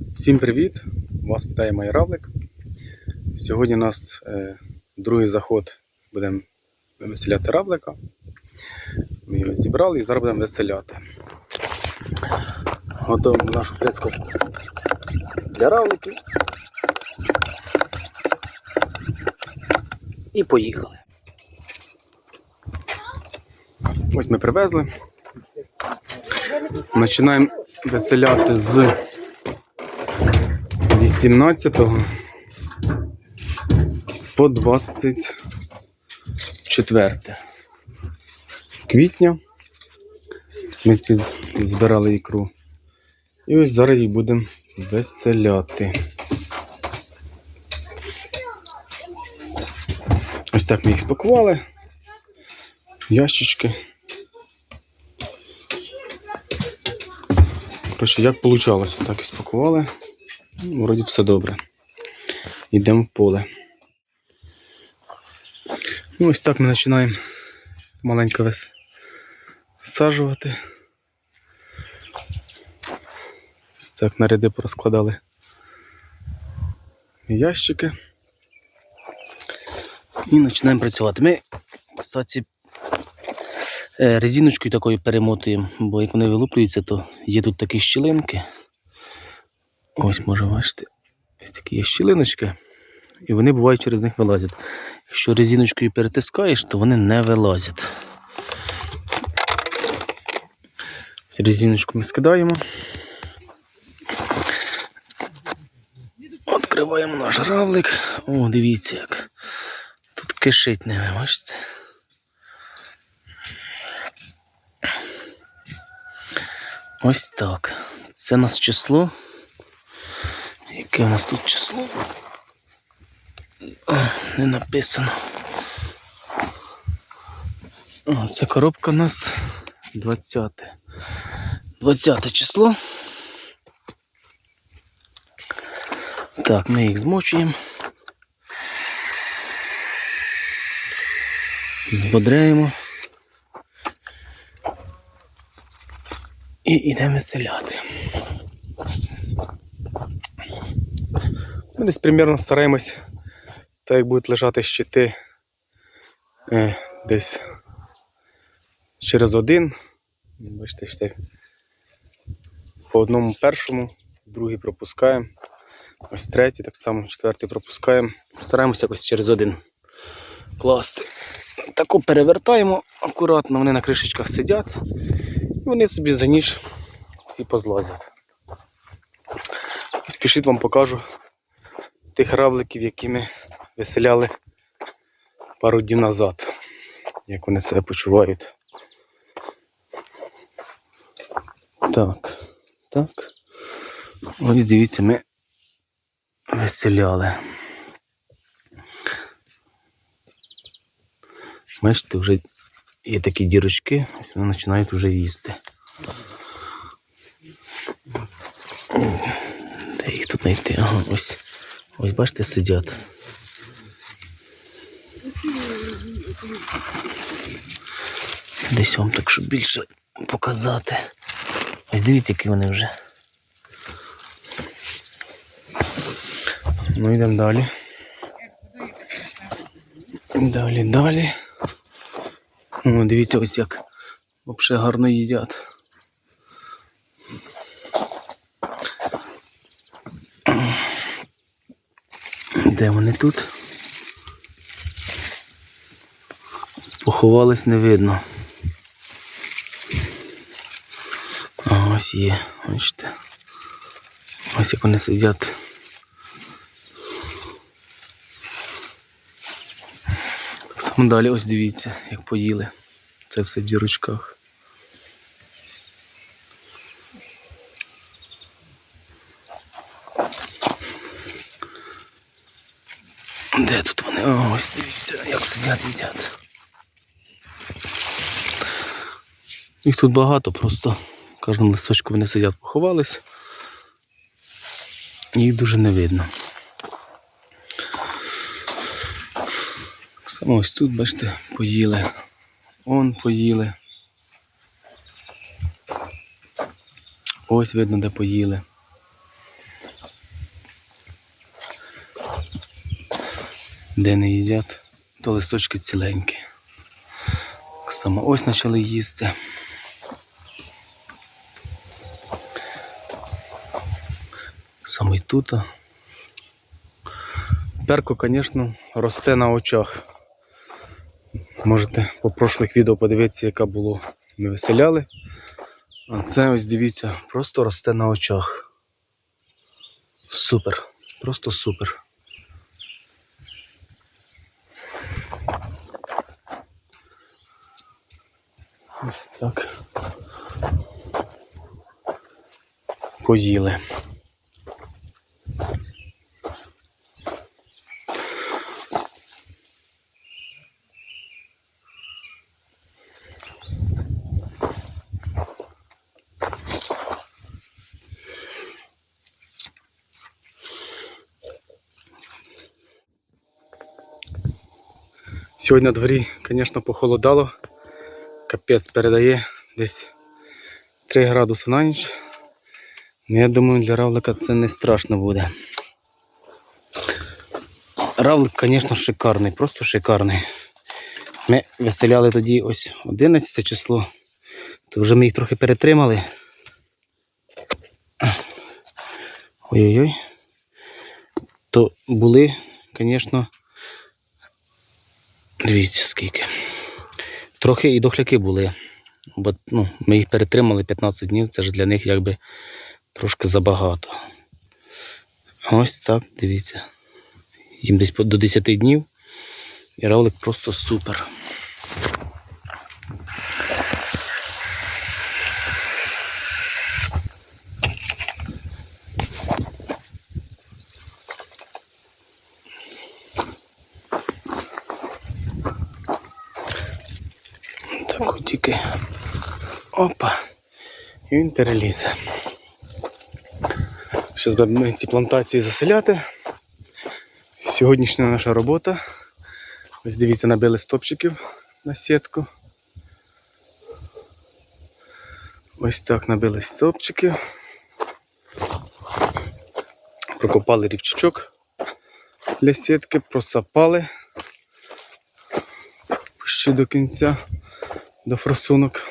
Всім привіт! Вас вітає Майравлик. Сьогодні у нас е, другий заход будемо веселяти равлика. Ми його зібрали і зараз будемо веселяти. Готуємо нашу фреску для равликів. І поїхали. Ось ми привезли. Починаємо веселяти з 18 по 24 квітня. Ми ці збирали ікру. І ось зараз їх будемо веселяти. Ось так ми їх спакували. Ящички. Коротше, як вийшло, так і спакували. Ну, Вроді все добре. Йдемо в поле. Ну, ось так ми починаємо маленько висаджувати. Ось так на ряди порозкладали ящики. І починаємо працювати. Ми, кстати, е, резиночкою такою перемотуємо, бо як вони вилуплюються, то є тут такі щілинки. Ось може бачите, ось такі є щілиночки, і вони бувають через них вилазять. Якщо резиночкою перетискаєш, то вони не вилазять. Ось Резиночку ми скидаємо. Відкриваємо наш равлик. О, дивіться як. Тут кишить ними, бачите? Ось так. Це у нас число. Яке у нас тут число? Не написано. О, це коробка у нас 20. 20 число. Так, ми їх змочуємо. Збодряємо. І йдемо селяти. Десь примерно стараємось, так як будуть лежати щити е, десь через один. Бачите, ще по одному першому, другий пропускаємо. Ось третій, так само четвертий пропускаємо. Стараємося якось через один класти. Таку перевертаємо акуратно, вони на кришечках сидять, і вони собі за ніж всі позлазять. Пішіть вам покажу тих равликів, які ми виселяли пару днів назад, як вони себе почувають. Так, так. Ось дивіться, ми виселяли. Бачите, вже є такі дірочки, ось вони починають вже їсти. Де їх тут знайти? Ага, ось. Ось бачите, сидять. Десь вам так, щоб більше показати. Ось дивіться, які вони вже. Ну йдемо далі. Далі, далі. О, дивіться, ось як взагалі гарно їдять. Де вони тут? Поховались не видно. А ось є, бачите. Ось як вони сидять. Так само далі ось дивіться, як поїли. Це все в дірочках. Де тут вони? Ось дивіться, як сидять їдять. Їх тут багато, просто в кожному листочку вони сидять, поховались. Їх дуже не видно. Саме ось тут, бачите, поїли. Он поїли. Ось видно, де поїли. Де не їдять, то листочки ціленькі. Само ось почали їсти. Саме тут. Перко, звісно, росте на очах. Можете по прошлих відео подивитися, яка було. Ми виселяли. А це ось дивіться, просто росте на очах. Супер. Просто супер. Ось так. Поїли. Сьогодні на дворі, звісно, похолодало. Капець передає десь 3 градуси на ніч. Ну, я думаю, для равлика це не страшно буде. Равлик, звісно, шикарний, просто шикарний. Ми виселяли тоді ось 11 число, то вже ми їх трохи перетримали. Ой-ой-ой. То були, звісно, дивіться скільки. Трохи і дохляки були. Бо ну, ми їх перетримали 15 днів, це ж для них якби трошки забагато. Ось так, дивіться. Їм десь до 10 днів. І равлик просто супер. Тільки. Опа. І він перелізе. Зараз будемо ці плантації заселяти. Сьогоднішня наша робота. Ось дивіться, набили стопчиків на сітку. Ось так набили стопчиків. Прокопали рівчачок для сітки, просапали ще до кінця, до форсунок.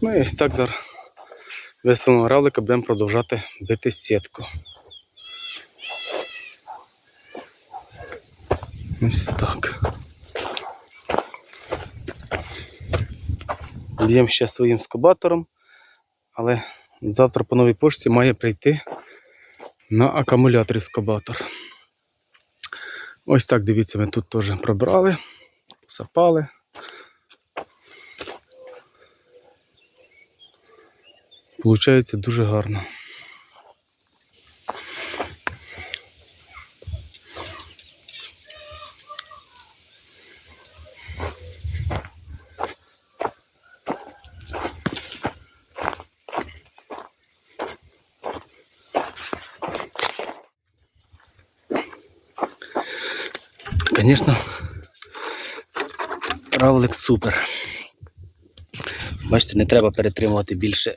Ну і ось так зараз виставимо равлика, будемо продовжати бити сітку. Ось так. Б'ємо ще своїм скобатором, але завтра по новій пошті має прийти на акумулятор скобатор. Ось так, дивіться, ми тут теж пробрали, посапали. Получається дуже гарно. Звісно, равлик супер. Бачите, не треба перетримувати більше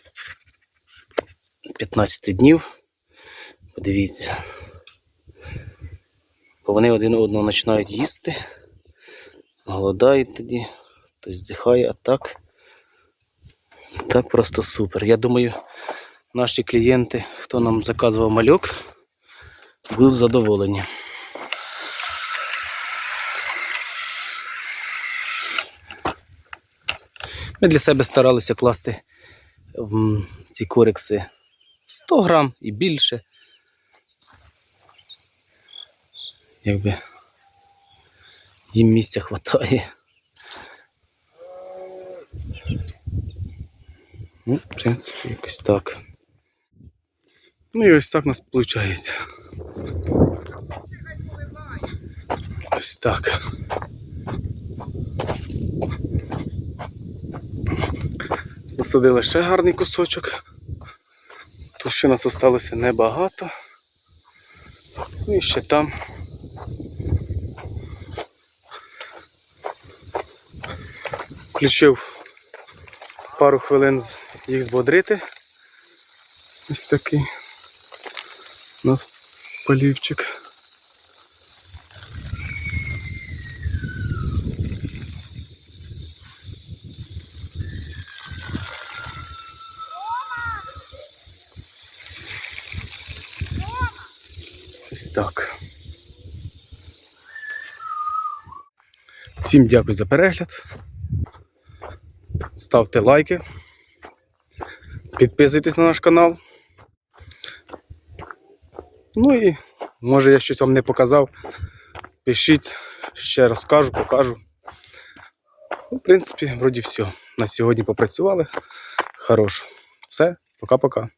15 днів. Подивіться. Бо вони один одного починають їсти, голодають тоді, хтось здихає, а так. Так просто супер. Я думаю, наші клієнти, хто нам заказував мальок, будуть задоволені. Ми для себе старалися класти в ці корекси 100 грам і більше. Якби їм місця вистачає. Ну, в принципі, якось так. Ну і ось так у нас виходить. Ось так. Засадили ще гарний кусочок. Тут ще нас залишилося небагато. Ну і ще там. Включив пару хвилин їх збодрити. Ось такий у нас полівчик. Ось так. Всім дякую за перегляд. Ставте лайки. Підписуйтесь на наш канал. Ну і може я щось вам не показав. Пишіть, ще розкажу, покажу. Ну, в принципі, вроді все. На сьогодні попрацювали. Хорош. Все, пока-пока.